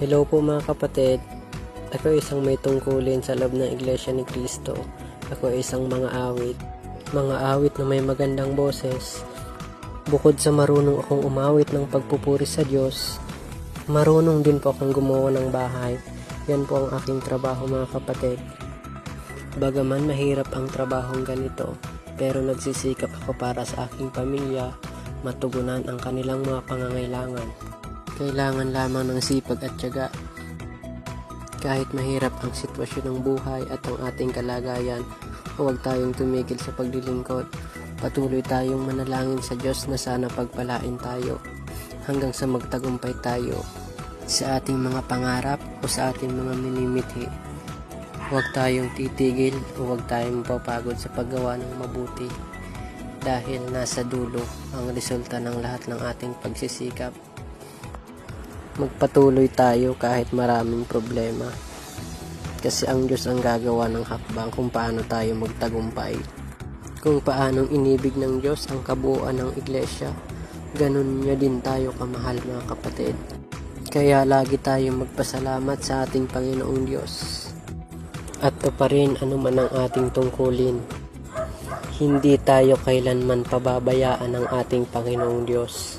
Hello po mga kapatid. Ako ay isang may tungkulin sa loob ng Iglesia ni Cristo. Ako ay isang mga awit. Mga awit na may magandang boses. Bukod sa marunong akong umawit ng pagpupuri sa Diyos, marunong din po akong gumawa ng bahay. Yan po ang aking trabaho mga kapatid. Bagaman mahirap ang trabahong ganito, pero nagsisikap ako para sa aking pamilya, matugunan ang kanilang mga pangangailangan. Kailangan lamang ng sipag at tiyaga. Kahit mahirap ang sitwasyon ng buhay at ang ating kalagayan, huwag tayong tumigil sa paglilingkod. Patuloy tayong manalangin sa Diyos na sana pagpalain tayo hanggang sa magtagumpay tayo sa ating mga pangarap o sa ating mga minimithi. Huwag tayong titigil o huwag tayong mapapagod sa paggawa ng mabuti dahil nasa dulo ang resulta ng lahat ng ating pagsisikap. Magpatuloy tayo kahit maraming problema. Kasi ang Diyos ang gagawa ng hakbang kung paano tayo magtagumpay. Kung paanong inibig ng Diyos ang kabuuan ng iglesia, ganun niya din tayo kamahal mga kapatid. Kaya lagi tayong magpasalamat sa ating Panginoong Diyos. At pa rin anuman ang ating tungkulin. Hindi tayo kailanman pababayaan ng ating Panginoong Diyos.